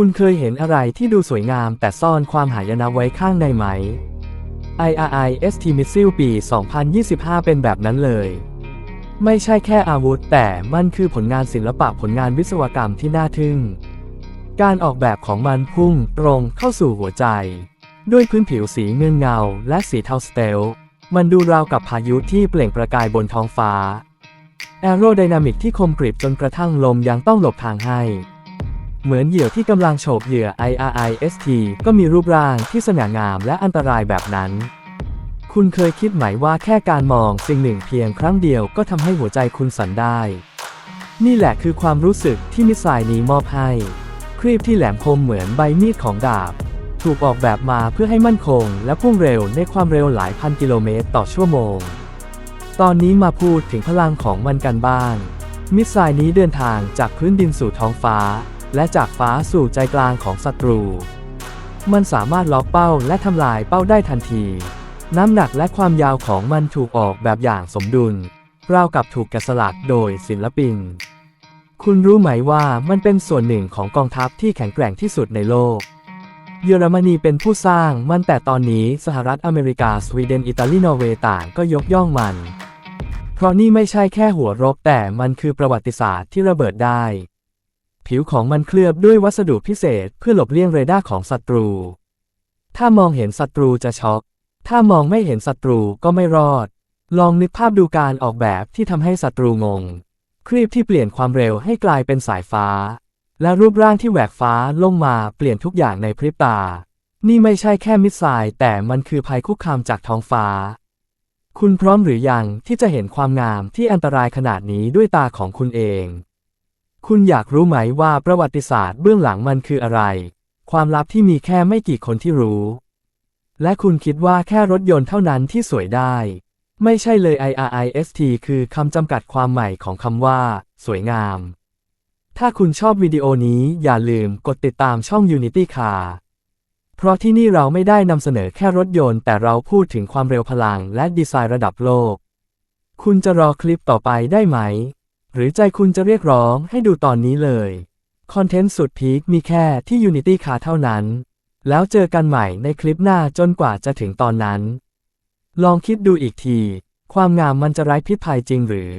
คุณเคยเห็นอะไรที่ดูสวยงามแต่ซ่อนความหายนะไว้ข้างในไหม IRI ST Missile ปี 2025 เป็นแบบนั้นเลย ไม่ใช่แค่อาวุธ แต่มันคือผลงานศิลปะผลงานวิศวกรรมที่น่าทึ่ง การออกแบบของมันพุ่งตรงเข้าสู่หัวใจ ด้วยพื้นผิวสีเงินเงา และสีเทาสเตล มันดูราวกับพายุที่เปล่งประกายบนท้องฟ้าแอโรไดนามิกที่คมกริบจนกระทั่งลมยังต้องหลบทางให้ เหมือนเหยื่อที่กำลังโฉบเหยื่อ IRIST ก็มีรูปร่างที่สง่างามและอันตรายแบบนั้น คุณเคยคิดไหมว่าแค่การมองสิ่งหนึ่งเพียงครั้งเดียวก็ทำให้หัวใจคุณสั่นได้ นี่แหละคือความรู้สึกที่มิสไซล์นี้มอบให้ ครีบที่แหลมคมเหมือนใบมีดของดาบ ถูกออกแบบมาเพื่อให้มั่นคง และพุ่งเร็วในความเร็วหลายพันกิโลเมตรต่อชั่วโมง ตอนนี้มาพูดถึงพลังของมันกันบ้าง มิสไซล์นี้เดินทางจากพื้นดินสู่ท้องฟ้า และจากฟ้าสู่ใจกลางของศัตรู มันสามารถล็อกเป้าและทำลายเป้าได้ทันที น้ำหนักและความยาวของมันถูกออกแบบอย่างสมดุล ราวกับถูกแกะสลักโดยศิลปิน คุณรู้ไหมว่ามันเป็นส่วนหนึ่งของกองทัพที่แข็งแกร่งที่สุดในโลก เยอรมนีเป็นผู้สร้างมันแต่ตอนนี้สหรัฐอเมริกาสวีเดนอิตาลีนอร์เวย์ต่างก็ยกย่องมัน เพราะนี่ไม่ใช่แค่หัวรบแต่มันคือประวัติศาสตร์ที่ระเบิดได้ ผิวของมันเคลือบด้วยวัสดุพิเศษเพื่อหลบเลี่ยงเรดาร์ของศัตรู ถ้ามองเห็นศัตรูจะช็อก ถ้ามองไม่เห็นศัตรูก็ไม่รอด ลองนึกภาพดูการออกแบบที่ทำให้ศัตรูงง ครีบที่เปลี่ยนความเร็วให้กลายเป็นสายฟ้า และรูปร่างที่แหวกฟ้าลงมาเปลี่ยนทุกอย่างในพริบตา นี่ไม่ใช่แค่มิสไซล์แต่มันคือภัยคุกคามจากท้องฟ้า คุณพร้อมหรือยังที่จะเห็นความงามที่อันตรายขนาดนี้ด้วยตาของคุณเอง คุณอยากรู้ไหมว่าประวัติศาสตร์เบื้องหลังมันคืออะไร ความลับที่มีแค่ไม่กี่คนที่รู้ และคุณคิดว่าแค่รถยนต์เท่านั้นที่สวยได้ ไม่ใช่เลย IRIST คือคำจำกัดความใหม่ของคำว่า สวยงาม ถ้าคุณชอบวิดีโอนี้อย่าลืมกดติดตามช่อง Unity Car เพราะที่นี่เราไม่ได้นำเสนอแค่รถยนต์แต่เราพูดถึงความเร็วพลังและดีไซน์ระดับโลก คุณจะรอคลิปต่อไปได้ไหม หรือใจคุณจะเรียกร้องให้ดูตอนนี้เลย คอนเทนต์สุดพีคมีแค่ที่ Unity ค่าเท่านั้น แล้วเจอกันใหม่ในคลิปหน้าจนกว่าจะถึงตอนนั้น ลองคิดดูอีกที ความงามมันจะไร้พิษภัยจริงหรือ